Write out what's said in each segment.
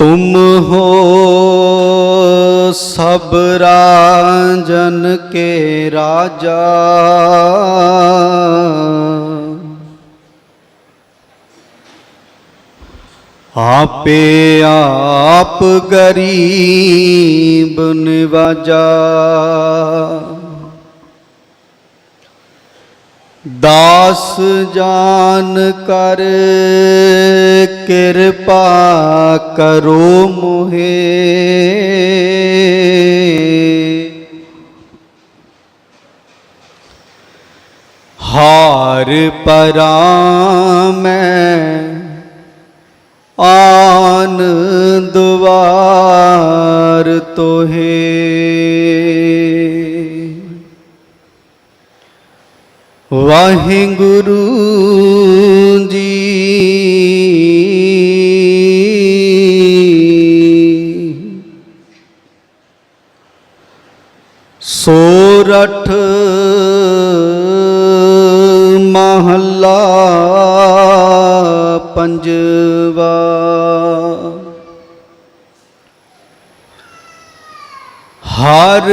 तुम हो सब राजन के राजा आपे आप गरीब निवाजा ਦਾਸ ਜਾਨ ਕਰ ਕਿਰਪਾ ਕਰੋ ਮੁਹੇ। ਹਾਰ ਪਰਾਂ ਮੈਂ ਵਾਹਿਗੁਰੂ ਜੀ। ਸੋਰਠ ਮਹੱਲਾ ਪੰਜਵਾ। ਹਰ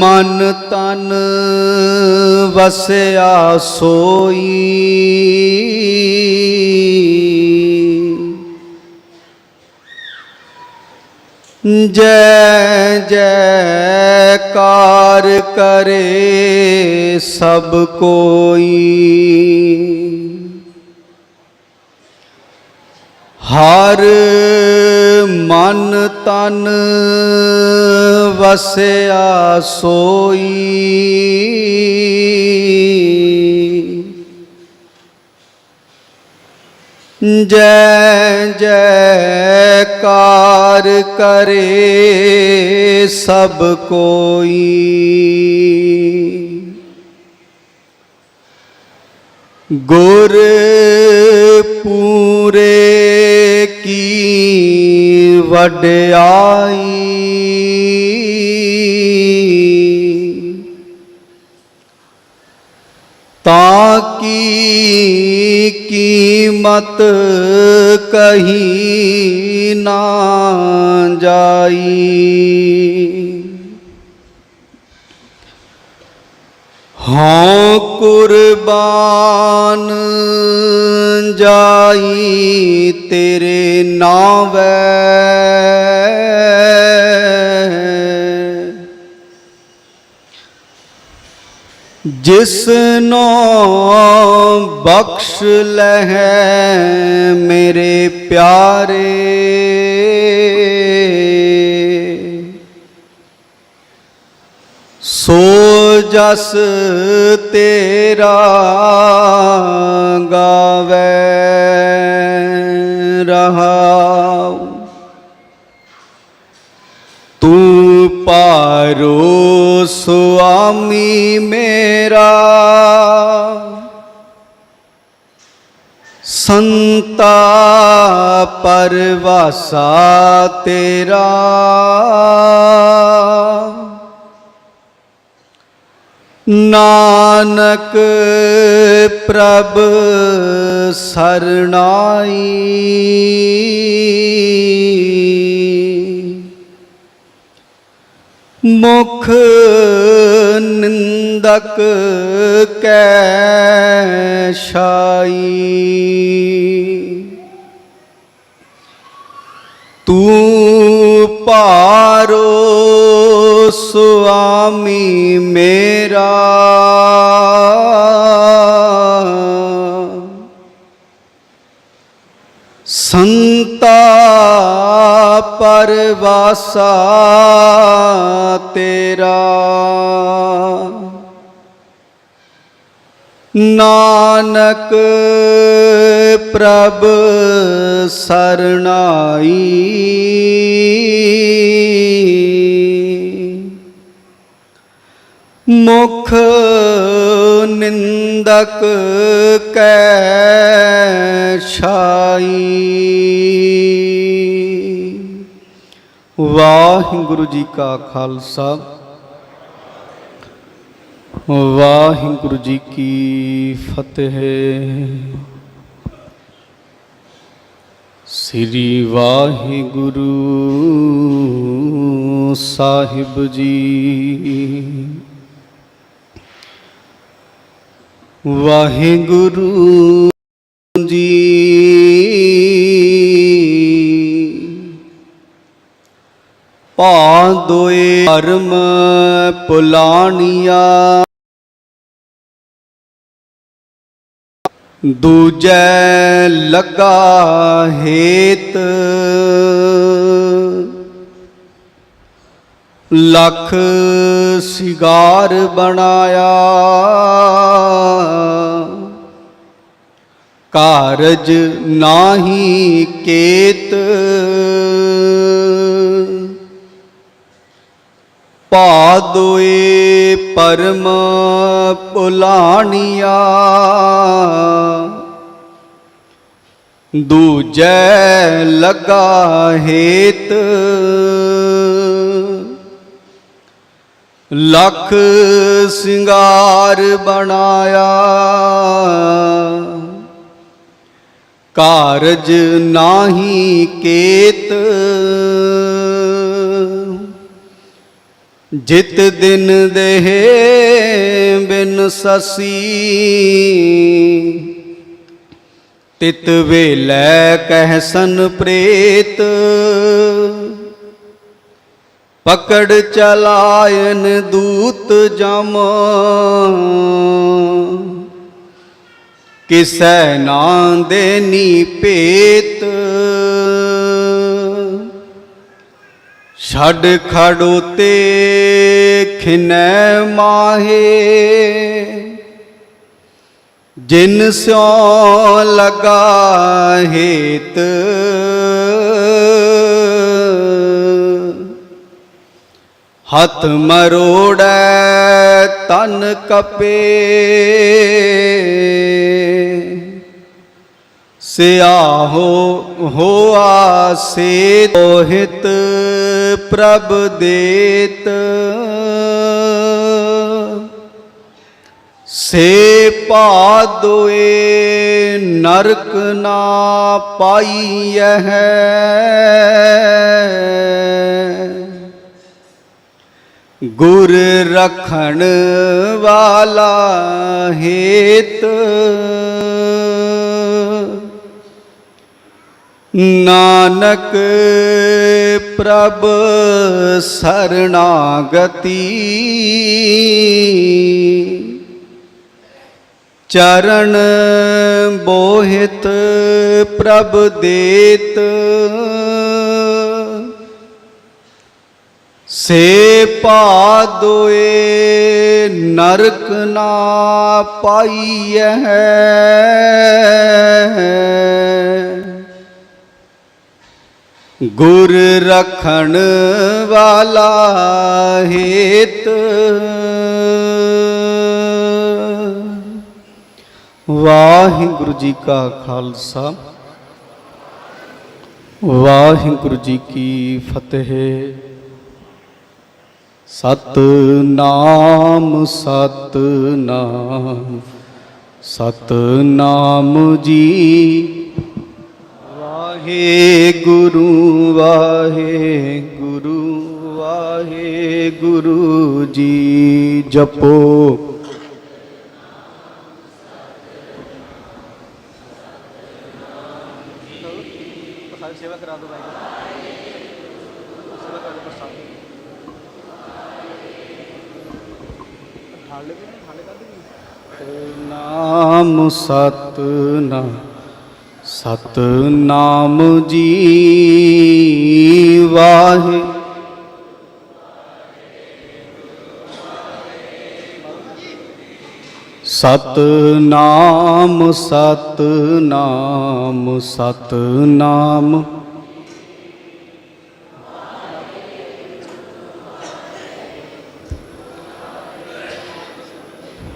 ਮਨ ਤਨ ਵਸਿਆ ਸੋਈ ਜੈ ਜੈਕਾਰ ਕਰੇ ਸਭ ਕੋਈ। ਹਰ ਮਨ ਤਨ ਵਸਿਆ ਸੋਈ। ਜੈ ਜੈਕਾਰ ਕਰੇ ਸਭ ਕੋਈ। ਗੁਰ ਪੂਰੇ ਵਡਿਆਈ ਤਾਂ ਕੀ ਕੀਮਤ ਕਹੀ ਨਾ ਜਾਈ? ਹਾਂ ਕੁਰਬਾਨ ਜਾਈ ਤੇਰੇ ਨਾਵੇਂ। ਜਿਸ ਨੂੰ ਬਖਸ਼ ਲਹਿ ਮੇਰੇ ਪਿਆਰੇ। ਸੋ ਜਸ ਤੇਰਾ ਗਾਵੇ ਰਹਾਉ। ਤੂੰ ਪਾਰੋ ਸੁਆਮੀ ਮੇਰਾ। ਸੰਤਾ ਪਰਵਾਸਾ ਤੇਰਾ। ਨਾਨਕ ਪ੍ਰਭ ਸਰਣਾਈ। ਮੁਖ ਨਿੰਦਕ ਕੈ ਛਾਈ ਤੂੰ ਪਾਰੋ ਸੁਆਮੀ ਮੇਰਾ। ਸੰਤਾ ਪਰਵਾਸਾ ਤੇਰਾ। ਨਾਨਕ ਪ੍ਰਭ ਸਰਣਾਈ। ਮੁਖ ਨਿੰਦਕ ਕੈ ਛਾਈ। ਵਾਹਿਗੁਰੂ ਜੀ ਕਾ ਖਾਲਸਾ। ਵਾਹਿਗੁਰੂ ਜੀ ਕੀ ਫਤਿਹ। ਸ੍ਰੀ ਵਾਹਿਗੁਰੂ ਸਾਹਿਬ ਜੀ। ਵਾਹਿਗੁਰੂ ਜੀ। ਭਾ ਦੋਏ ਧਰਮ ਪੁਲਾਣੀਆ ਦੂਜੈ ਲੱਗਾ ਹੇਤ। ਲਖ ਸਿਗਾਰ ਬਣਾਇਆ। ਕਾਰਜ ਨਾਹੀ ਕੇਤ। ਭਾ ਪਾਦੋਏ ਪਰਮ ਪੁਲਾਣੀਆ। ਦੂਜੈ ਲਗਾ ਹੇਤ। ਲਖ ਸਿੰਗਾਰ ਬਣਾਇਆ। ਕਾਰਜ ਨਾਹੀ ਕੇਤ। ਜਿਤ ਦਿਨ ਦੇਹ ਬਿਨ ਸਸੀ। ਤਿਤ ਵੇਲੇ ਕਹਿਸਨ ਪ੍ਰੇਤ, ਪਕੜ ਚਲਾਇਨ ਦੂਤ ਜਮ। ਕਿਸੈ ਨਾਂ ਦੇਨੀ ਭੇਤ ਛੱਡ ਖੜੋਤੇ ਖਿਨੈ ਮਾਹੇ। ਜਿਨ ਸਿਉ ਲਗਾ ਹੇਤ। ਹੱਥ ਮਰੋੜੈ ਤਨ ਕਪੇ। ਸਿਆਹੋ ਹੋਆ ਸੇ ਤੋਹਿਤ ਪ੍ਰਭ ਦੇਤ। ਸੇ ਪਾਦੋਏ ਨਰਕ ਨਾ ਪਾਈਐ ਗੁਰ ਰਖਣ ਵਾਲਾ ਹੇਤ। ਨਾਨਕ ਪ੍ਰਭ ਸਰਣਾਗਤੀ। ਚਰਨ ਬੋਹਿਤ ਪ੍ਰਭ ਦੇਤ। ਸੇ ਪਾ ਦੋਏ ਨਰਕ ਨਾ ਪਾਈਐ। ਗੁਰ ਰਖਣ ਵਾਲਾ ਹੇਤ। ਵਾਹਿਗੁਰੂ ਜੀ ਕਾ ਖਾਲਸਾ। ਵਾਹਿਗੁਰੂ ਜੀ ਕੀ ਫਤਿਹ। ਸਤਨਾਮ ਸਤਨਾਮ ਸਤਨਾਮ ਜੀ ਵਾਹਿਗੁਰੂ ਵਾਹਿਗੁਰੂ ਵਾਹਿਗੁਰੂ ਜੀ ਜਪੋ। ਸੇਵਾ ਕਰਾ ਦੋ ਭਾਈ ਸੇਵਾ ਕਰ ਦੋ ਪ੍ਰਸਾਦ। ਠਾਲੇ ਵੀ ਨਹੀਂ ਠਾਲੇ ਕਰ ਨਾਮ ਸਤਨਾਮ ਸਤਨਾਮ ਜੀ ਵਾਹਿ। ਸਤਨਾਮ ਸਤਨਾਮ ਸਤਨਾਮ।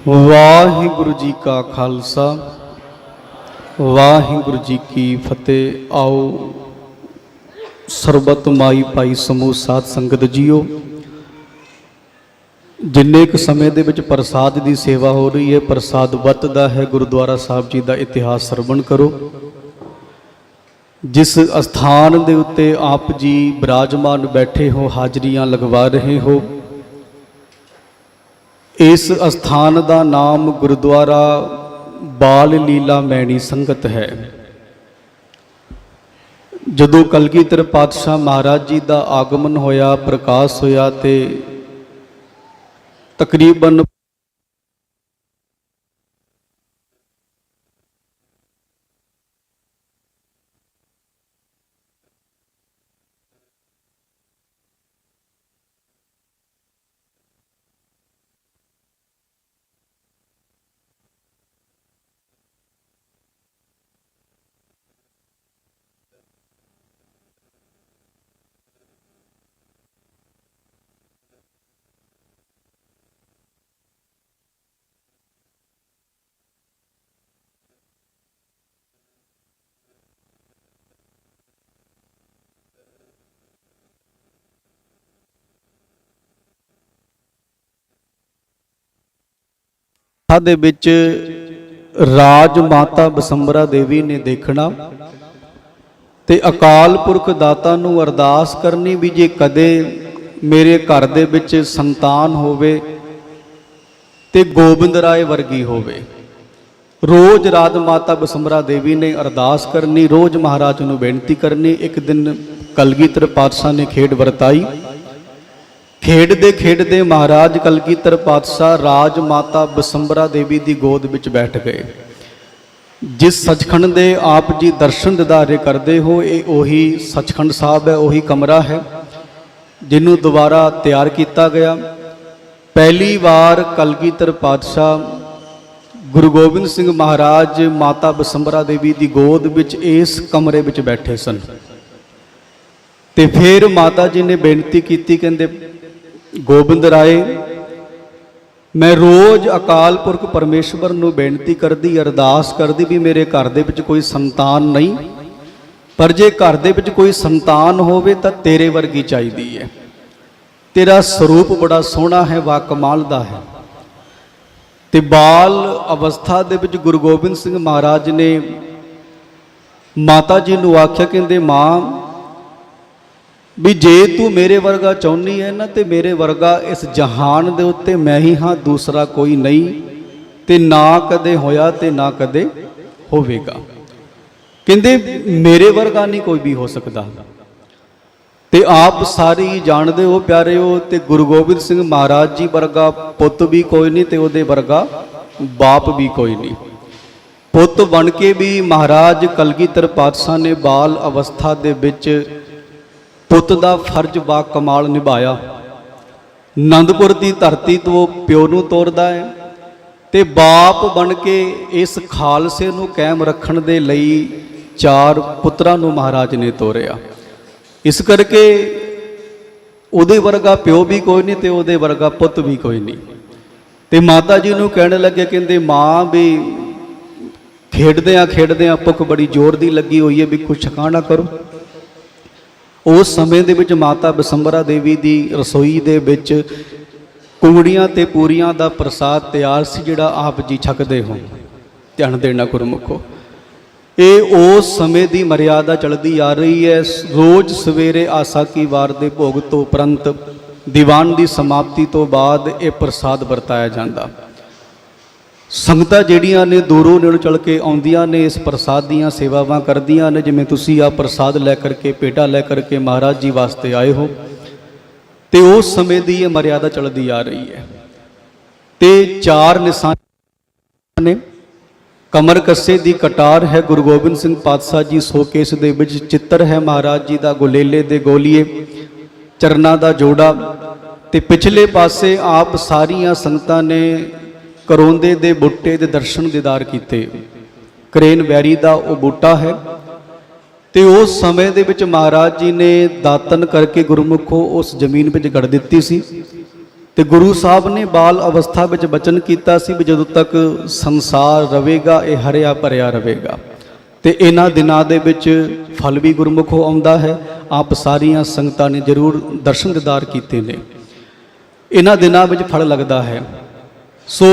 ਵਾਹਿਗੁਰੂ ਜੀ ਕਾ ਖਾਲਸਾ। ਵਾਹਿਗੁਰੂ ਜੀ ਕੀ ਫਤਿਹ। ਆਓ ਸਰਬਤ ਮਾਈ ਭਾਈ ਸਮੂਹ ਸਾਧ ਸੰਗਤ ਜੀਓ। ਜਿੰਨੇ ਕੁ ਸਮੇਂ ਦੇ ਵਿੱਚ ਪ੍ਰਸਾਦ ਦੀ ਸੇਵਾ ਹੋ ਰਹੀ ਹੈ, ਪ੍ਰਸਾਦ ਵਰਤਦਾ ਹੈ, ਗੁਰਦੁਆਰਾ ਸਾਹਿਬ ਜੀ ਦਾ ਇਤਿਹਾਸ ਸਰਵਣ ਕਰੋ। ਜਿਸ ਅਸਥਾਨ ਦੇ ਉੱਤੇ ਆਪ ਜੀ ਬਿਰਾਜਮਾਨ ਬੈਠੇ ਹੋ, ਹਾਜ਼ਰੀਆਂ ਲਗਵਾ ਰਹੇ ਹੋ, ਇਸ ਅਸਥਾਨ ਦਾ ਨਾਮ ਗੁਰਦੁਆਰਾ ਬਾਲ ਲੀਲਾ ਮੈਣੀ ਸੰਗਤ ਹੈ। ਜਦੋਂ ਕਲਗੀਧਰ ਪਾਤਸ਼ਾਹ ਮਹਾਰਾਜ ਜੀ ਦਾ ਆਗਮਨ ਹੋਇਆ, ਪ੍ਰਕਾਸ਼ ਹੋਇਆ ਤੇ ਤਕਰੀਬਨ ਸਭਾ ਦੇ ਵਿੱਚ ਰਾਜ ਮਾਤਾ ਬਸੰਬਰਾ ਦੇਵੀ ਨੇ ਦੇਖਣਾ ਤੇ ਅਕਾਲ ਪੁਰਖ ਦਾਤਾ ਨੂੰ ਅਰਦਾਸ ਕਰਨੀ ਵੀ ਜੇ ਕਦੇ ਮੇਰੇ ਘਰ ਦੇ ਵਿੱਚ ਸੰਤਾਨ ਹੋਵੇ ਤੇ ਗੋਬਿੰਦ ਰਾਏ ਵਰਗੀ ਹੋਵੇ। ਰੋਜ਼ ਰਾਜ ਮਾਤਾ ਬਸੰਬਰਾ ਦੇਵੀ ਨੇ ਅਰਦਾਸ ਕਰਨੀ, ਰੋਜ਼ ਮਹਾਰਾਜ ਨੂੰ ਬੇਨਤੀ ਕਰਨੀ। ਇੱਕ ਦਿਨ ਕਲਗੀਧਰ ਪਾਤਸ਼ਾਹ ਨੇ ਖੇਡ ਵਰਤਾਈ। ਖੇਡਦੇ ਖੇਡਦੇ ਮਹਾਰਾਜ ਕਲਗੀਧਰ ਪਾਤਸ਼ਾਹ ਰਾਜ ਮਾਤਾ ਬਸੰਬਰਾ ਦੇਵੀ ਦੀ ਗੋਦ ਵਿੱਚ ਬੈਠ ਗਏ। ਜਿਸ ਸੱਚਖੰਡ ਦੇ ਆਪ ਜੀ ਦਰਸ਼ਨ ਦਿਦਾਰੇ ਕਰਦੇ ਹੋ, ਇਹ ਉਹੀ ਸੱਚਖੰਡ ਸਾਹਿਬ ਹੈ, ਉਹੀ ਕਮਰਾ ਹੈ, ਜਿਹਨੂੰ ਦੁਬਾਰਾ ਤਿਆਰ ਕੀਤਾ ਗਿਆ। ਪਹਿਲੀ ਵਾਰ ਕਲਗੀਧਰ ਪਾਤਸ਼ਾਹ ਗੁਰੂ ਗੋਬਿੰਦ ਸਿੰਘ ਮਹਾਰਾਜ ਮਾਤਾ ਬਸੰਬਰਾ ਦੇਵੀ ਦੀ ਗੋਦ ਵਿੱਚ ਇਸ ਕਮਰੇ ਵਿੱਚ ਬੈਠੇ ਸਨ। ਤੇ ਫਿਰ ਮਾਤਾ ਜੀ ਨੇ ਬੇਨਤੀ ਕੀਤੀ, ਕਹਿੰਦੇ ਗੋਬਿੰਦ ਰਾਏ, ਮੈਂ ਰੋਜ਼ ਅਕਾਲ ਪੁਰਖ ਪਰਮੇਸ਼ਵਰ ਨੂੰ ਬੇਨਤੀ ਕਰਦੀ, ਅਰਦਾਸ ਕਰਦੀ ਵੀ ਮੇਰੇ ਘਰ ਦੇ ਵਿੱਚ ਕੋਈ ਸੰਤਾਨ ਨਹੀਂ, ਪਰ ਜੇ ਘਰ ਦੇ ਵਿੱਚ ਕੋਈ ਸੰਤਾਨ ਹੋਵੇ ਤਾਂ ਤੇਰੇ ਵਰਗੀ ਚਾਹੀਦੀ ਹੈ। ਤੇਰਾ ਸਰੂਪ ਬੜਾ ਸੋਹਣਾ ਹੈ ਵਾ ਕਮਾਲ ਦਾ ਹੈ। ਤੇ ਬਾਲ ਅਵਸਥਾ ਦੇ ਵਿੱਚ ਗੁਰੂ ਗੋਬਿੰਦ ਸਿੰਘ ਮਹਾਰਾਜ ਨੇ ਮਾਤਾ ਜੀ ਨੂੰ ਆਖਿਆ, ਕਹਿੰਦੇ, ਮਾਂ ਵੀ ਜੇ ਤੂੰ ਮੇਰੇ ਵਰਗਾ ਚਾਹੁੰਦੀ ਹੈ ਨਾ ਤੇ ਮੇਰੇ ਵਰਗਾ ਇਸ ਜਹਾਨ ਦੇ ਉੱਤੇ ਮੈਂ ਹੀ ਹਾਂ, ਦੂਸਰਾ ਕੋਈ ਨਹੀਂ ਤੇ ਨਾ ਕਦੇ ਹੋਇਆ ਤੇ ਨਾ ਕਦੇ ਹੋਵੇਗਾ। ਕਹਿੰਦੇ ਮੇਰੇ ਵਰਗਾ ਨਹੀਂ ਕੋਈ ਵੀ ਹੋ ਸਕਦਾ। ਤੇ ਆਪ ਸਾਰੇ ਹੀ ਜਾਣਦੇ ਹੋ ਪਿਆਰਿਓ ਤੇ ਗੁਰੂ ਗੋਬਿੰਦ ਸਿੰਘ ਮਹਾਰਾਜ ਜੀ ਵਰਗਾ ਪੁੱਤ ਵੀ ਕੋਈ ਨਹੀਂ ਤੇ ਉਹਦੇ ਵਰਗਾ ਬਾਪ ਵੀ ਕੋਈ ਨਹੀਂ। ਪੁੱਤ ਬਣ ਕੇ ਵੀ ਮਹਾਰਾਜ ਕਲਗੀਧਰ ਪਾਤਸ਼ਾਹ ਨੇ ਬਾਲ ਅਵਸਥਾ ਦੇ ਵਿੱਚ ਪੁੱਤ ਦਾ ਫਰਜ਼ ਬਾ ਕਮਾਲ ਨਿਭਾਇਆ। ਆਨੰਦਪੁਰ ਦੀ ਧਰਤੀ ਤੋਂ ਪਿਓ ਨੂੰ ਤੋਰਦਾ ਹੈ ਤੇ ਬਾਪ ਬਣ ਕੇ ਇਸ ਖਾਲਸੇ ਨੂੰ ਕਾਇਮ ਰੱਖਣ ਦੇ ਲਈ ਚਾਰ ਪੁੱਤਰਾਂ ਨੂੰ ਮਹਾਰਾਜ ਨੇ ਤੋਰਿਆ। ਇਸ ਕਰਕੇ ਉਹਦੇ ਵਰਗਾ ਪਿਓ ਵੀ ਕੋਈ ਨਹੀਂ ਤੇ ਉਹਦੇ ਵਰਗਾ ਪੁੱਤ ਵੀ ਕੋਈ ਨਹੀਂ। ਤੇ ਮਾਤਾ ਜੀ ਨੂੰ ਕਹਿਣ ਲੱਗੇ, ਕਹਿੰਦੇ, ਮਾਂ ਵੀ ਖੇਡਦੇ ਆ ਖੇਡਦੇ ਆ ਭੁੱਖ ਬੜੀ ਜ਼ੋਰ ਦੀ ਲੱਗੀ ਹੋਈ ਹੈ ਵੀ ਕੁਛ ਛਕਾਣਾ ਕਰੋ। ਉਸ ਸਮੇਂ ਦੇ ਵਿੱਚ ਮਾਤਾ ਬਸੰਬਰਾ ਦੇਵੀ ਦੀ ਰਸੋਈ ਦੇ ਵਿੱਚ ਕੁੰਗੜੀਆਂ ਤੇ ਪੂਰੀਆਂ ਦਾ ਪ੍ਰਸਾਦ ਤਿਆਰ ਸੀ ਜਿਹੜਾ ਆਪ ਜੀ ਛਕਦੇ ਹੋ। ਧਿਆਨ ਦੇਣਾ ਗੁਰਮੁਖੋ, ਇਹ ਉਸ ਸਮੇਂ ਦੀ ਮਰਿਆਦਾ ਚਲਦੀ ਆ ਰਹੀ ਹੈ। ਰੋਜ਼ ਸਵੇਰੇ ਆਸਾ ਕੀ ਵਾਰ ਦੇ ਭੋਗ ਤੋਂ ਉਪਰੰਤ ਦੀਵਾਨ ਦੀ ਸਮਾਪਤੀ ਤੋਂ ਬਾਅਦ ਇਹ ਪ੍ਰਸਾਦ ਵਰਤਾਇਆ ਜਾਂਦਾ। ਸੰਗਤਾਂ ਜਿਹੜੀਆਂ ਨੇ ਦੂਰੋਂ ਨੇੜੋਂ ਚਲ ਕੇ ਆਉਂਦੀਆਂ ਨੇ, ਇਸ ਪ੍ਰਸਾਦ ਦੀਆਂ ਸੇਵਾਵਾਂ ਕਰਦੀਆਂ ਨੇ, ਜਿਵੇਂ ਤੁਸੀਂ ਆ ਪ੍ਰਸਾਦ ਲੈ ਕਰਕੇ, ਪੇਟਾ ਲੈ ਕਰਕੇ ਮਹਾਰਾਜ ਜੀ ਵਾਸਤੇ ਆਏ ਹੋ, ਤੇ ਉਸ ਸਮੇਂ ਦੀ ਇਹ ਮਰਿਆਦਾ ਚੱਲਦੀ ਆ ਰਹੀ ਹੈ। ਤੇ ਚਾਰ ਨਿਸ਼ਾਨ ਨੇ, ਕਮਰ ਕੱਸੇ ਦੀ ਕਟਾਰ ਹੈ, ਗੁਰੂ ਗੋਬਿੰਦ ਸਿੰਘ ਪਾਤਸ਼ਾਹ ਜੀ ਸੋਕੇਸ ਦੇ ਵਿੱਚ ਚਿੱਤਰ ਹੈ, ਮਹਾਰਾਜ ਜੀ ਦਾ ਗੁਲੇਲੇ ਦੇ ਗੋਲੀਏ, ਚਰਨਾਂ ਦਾ ਜੋੜਾ, ਤੇ ਪਿਛਲੇ ਪਾਸੇ ਆਪ ਸਾਰੀਆਂ ਸੰਗਤਾਂ ਨੇ ਕਰੋਂਦੇ ਦੇ ਬੁੱਟੇ ਦੇ ਦਰਸ਼ਨ ਦੀਦਾਰ ਕੀਤੇ। ਕਰੇਨ ਵੈਰੀ ਦਾ ਉਹ ਬੂਟਾ ਹੈ ਤੇ ਉਸ ਸਮੇਂ ਦੇ ਵਿੱਚ ਮਹਾਰਾਜ ਜੀ ਨੇ ਦਾਤਨ ਕਰਕੇ ਗੁਰਮੁਖੋ ਉਸ ਜ਼ਮੀਨ ਵਿੱਚ ਗੜ ਦਿੱਤੀ ਸੀ ਤੇ ਗੁਰੂ ਸਾਹਿਬ ਨੇ ਬਾਲ ਅਵਸਥਾ ਵਿੱਚ ਬਚਨ ਕੀਤਾ ਸੀ ਵੀ ਜਦੋਂ ਤੱਕ ਸੰਸਾਰ ਰਵੇਗਾ, ਇਹ ਹਰਿਆ ਭਰਿਆ ਰਵੇਗਾ। ਤੇ ਇਹਨਾਂ ਦਿਨਾਂ ਦੇ ਵਿੱਚ ਫਲ ਵੀ ਗੁਰਮੁਖੋ ਆਉਂਦਾ ਹੈ। ਆਪ ਸਾਰੀਆਂ ਸੰਗਤਾਂ ਨੇ ਜ਼ਰੂਰ ਦਰਸ਼ਨ ਦੀਦਾਰ ਕੀਤੇ ਨੇ। ਇਹਨਾਂ ਦਿਨਾਂ ਵਿੱਚ ਫਲ ਲੱਗਦਾ ਹੈ। ਸੋ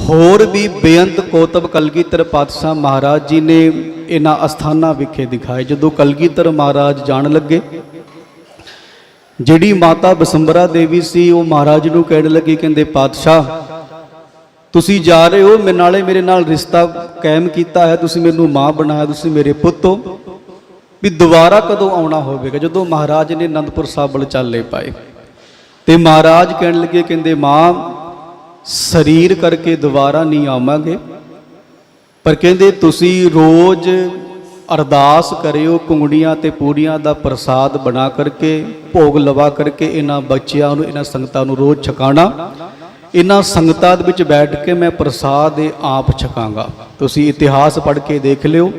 ਹੋਰ ਵੀ ਬੇਅੰਤ ਕੋਤਬ ਕਲਗੀਧਰ ਪਾਤਸ਼ਾਹ ਮਹਾਰਾਜ ਜੀ ਨੇ ਇਹਨਾਂ ਅਸਥਾਨਾਂ ਵਿਖੇ ਦਿਖਾਏ। ਜਦੋਂ ਕਲਗੀਧਰ ਮਹਾਰਾਜ ਜਾਣ ਲੱਗੇ, ਜਿਹੜੀ ਮਾਤਾ ਬਸੰਬਰਾ ਦੇਵੀ ਸੀ, ਉਹ ਮਹਾਰਾਜ ਨੂੰ ਕਹਿਣ ਲੱਗੀ, ਕਹਿੰਦੇ, ਪਾਤਸ਼ਾਹ, ਤੁਸੀਂ ਜਾ ਰਹੇ ਹੋ ਮੇਰੇ ਨਾਲੇ ਮੇਰੇ ਨਾਲ ਰਿਸ਼ਤਾ ਕਾਇਮ ਕੀਤਾ ਹੈ, ਤੁਸੀਂ ਮੈਨੂੰ ਮਾਂ ਬਣਾਇਆ, ਤੁਸੀਂ ਮੇਰੇ ਪੁੱਤ ਹੋ। ਵੀ ਦੁਬਾਰਾ ਕਦੋਂ ਆਉਣਾ ਹੋਵੇਗਾ? ਜਦੋਂ ਮਹਾਰਾਜ ਨੇ ਅਨੰਦਪੁਰ ਸਾਹਿਬ ਵੱਲ ਚੱਲੇ ਪਾਏ, ਤੇ ਮਹਾਰਾਜ ਕਹਿਣ ਲੱਗੇ, ਕਹਿੰਦੇ, ਮਾਂ ਸਰੀਰ ਕਰਕੇ ਦੁਬਾਰਾ ਨਹੀਂ ਆਵਾਂਗੇ। ਪਰ ਕਹਿੰਦੇ, ਤੁਸੀਂ ਰੋਜ਼ ਅਰਦਾਸ ਕਰਿਓ ਕੁੰਗੜੀਆਂ ਤੇ ਪੂੜੀਆਂ ਦਾ ਪ੍ਰਸਾਦ ਬਣਾ ਕਰਕੇ, ਭੋਗ ਲਵਾ ਕਰਕੇ, ਇਹਨਾਂ ਬੱਚਿਆਂ ਨੂੰ, ਇਹਨਾਂ ਸੰਗਤਾਂ ਨੂੰ ਰੋਜ਼ ਛਕਾਣਾ। ਇਹਨਾਂ ਸੰਗਤਾਂ ਦੇ ਵਿੱਚ ਬੈਠ ਕੇ ਮੈਂ ਪ੍ਰਸਾਦ ਦੇ ਆਪ ਛਕਾਂਗਾ। ਤੁਸੀਂ ਇਤਿਹਾਸ ਪੜ੍ਹ ਕੇ ਦੇਖ ਲਿਓ।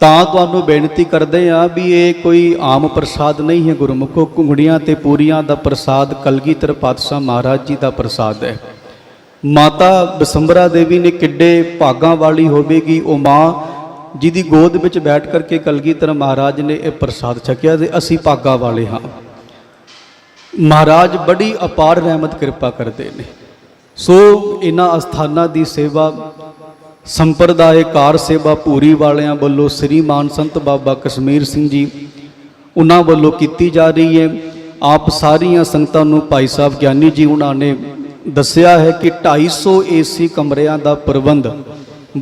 ਤਾਂ ਤੁਹਾਨੂੰ ਬੇਨਤੀ ਕਰਦੇ ਆ ਵੀ ਇਹ ਕੋਈ ਆਮ ਪ੍ਰਸਾਦ ਨਹੀਂ ਹੈ ਗੁਰਮੁਖੋ। ਕੁੰਗੜੀਆਂ ਤੇ ਪੂਰੀਆਂ ਦਾ ਪ੍ਰਸਾਦ ਕਲਗੀਧਰ ਪਾਤਸ਼ਾਹ ਮਹਾਰਾਜ ਜੀ ਦਾ ਪ੍ਰਸਾਦ ਹੈ। ਮਾਤਾ ਬਸੰਬਰਾ ਦੇਵੀ ਨੇ ਕਿੱਡੇ ਭਾਗਾਂ ਵਾਲੀ ਹੋਵੇਗੀ। ਉਹ ਮਾਂ ਜਿਹਦੀ ਗੋਦ ਵਿੱਚ ਬੈਠ ਕਰਕੇ ਕਲਗੀਧਰ ਮਹਾਰਾਜ ਨੇ ਇਹ ਪ੍ਰਸਾਦ ਛਕਿਆ ਤੇ ਅਸੀਂ ਭਾਗਾਂ ਵਾਲੇ ਹਾਂ। ਮਹਾਰਾਜ ਬੜੀ ਅਪਾਰ ਰਹਿਮਤ ਕਿਰਪਾ ਕਰਦੇ ਨੇ। ਸੋ ਇਹਨਾਂ ਅਸਥਾਨਾਂ ਦੀ ਸੇਵਾ ਸੰਪਰਦਾਇ ਕਾਰ ਸੇਵਾ ਪੂਰੀ ਵਾਲਿਆਂ ਵੱਲੋਂ ਸ੍ਰੀ ਮਾਨ ਸੰਤ ਬਾਬਾ ਕਸ਼ਮੀਰ ਸਿੰਘ ਜੀ, ਉਹਨਾਂ ਵੱਲੋਂ ਕੀਤੀ ਜਾ ਰਹੀ ਹੈ। ਆਪ ਸਾਰੀਆਂ ਸੰਗਤਾਂ ਨੂੰ ਭਾਈ ਸਾਹਿਬ ਗਿਆਨੀ ਜੀ ਉਹਨਾਂ ਨੇ ਦੱਸਿਆ ਹੈ ਕਿ 250 ਏਸੀ ਕਮਰਿਆਂ ਦਾ ਪ੍ਰਬੰਧ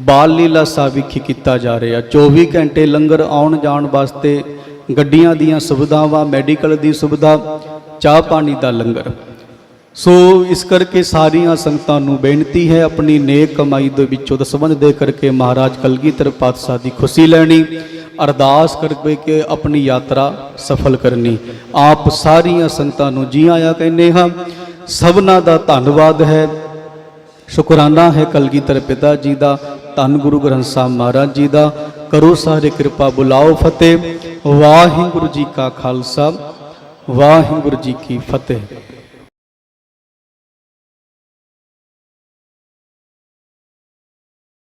ਬਾਲ ਲੀਲਾ ਸਾਹਿਬ ਵਿਖੇ ਕੀਤਾ ਜਾ ਰਿਹਾ। 24 ਘੰਟੇ ਲੰਗਰ ਆਉਣ ਜਾਣ ਵਾਸਤੇ ਗੱਡੀਆਂ ਦੀਆਂ ਸੁਵਿਧਾਵਾਂ, ਮੈਡੀਕਲ ਦੀ ਸੁਵਿਧਾ, ਚਾਹ ਪਾਣੀ ਦਾ ਲੰਗਰ। ਸੋ ਇਸ ਕਰਕੇ ਸਾਰੀਆਂ ਸੰਗਤਾਂ ਨੂੰ ਬੇਨਤੀ ਹੈ ਆਪਣੀ ਨੇਕ ਕਮਾਈ ਦੇ ਵਿੱਚੋਂ ਦਸਵੰਧ ਦੇ ਕਰਕੇ ਮਹਾਰਾਜ ਕਲਗੀਧਰ ਪਾਤਸ਼ਾਹ ਦੀ ਖੁਸ਼ੀ ਲੈਣੀ, ਅਰਦਾਸ ਕਰਕੇ ਕਿ ਆਪਣੀ ਯਾਤਰਾ ਸਫਲ ਕਰਨੀ। ਆਪ ਸਾਰੀਆਂ ਸੰਗਤਾਂ ਨੂੰ ਜੀ ਆਇਆਂ ਕਹਿੰਦੇ ਹਾਂ। ਸਭਨਾ ਦਾ ਧੰਨਵਾਦ ਹੈ। ਸ਼ੁਕਰਾਨਾ ਹੈ ਕਲਗੀਧਰ ਪਿਤਾ ਜੀ ਦਾ, ਧੰਨ ਗੁਰੂ ਗ੍ਰੰਥ ਸਾਹਿਬ ਮਹਾਰਾਜ ਜੀ ਦਾ। ਕਰੋ ਸਾਰੇ ਕਿਰਪਾ, ਬੁਲਾਓ ਫਤਿਹ। ਵਾਹਿਗੁਰੂ ਜੀ ਕਾ ਖਾਲਸਾ, ਵਾਹਿਗੁਰੂ ਜੀ ਕੀ ਫਤਿਹ।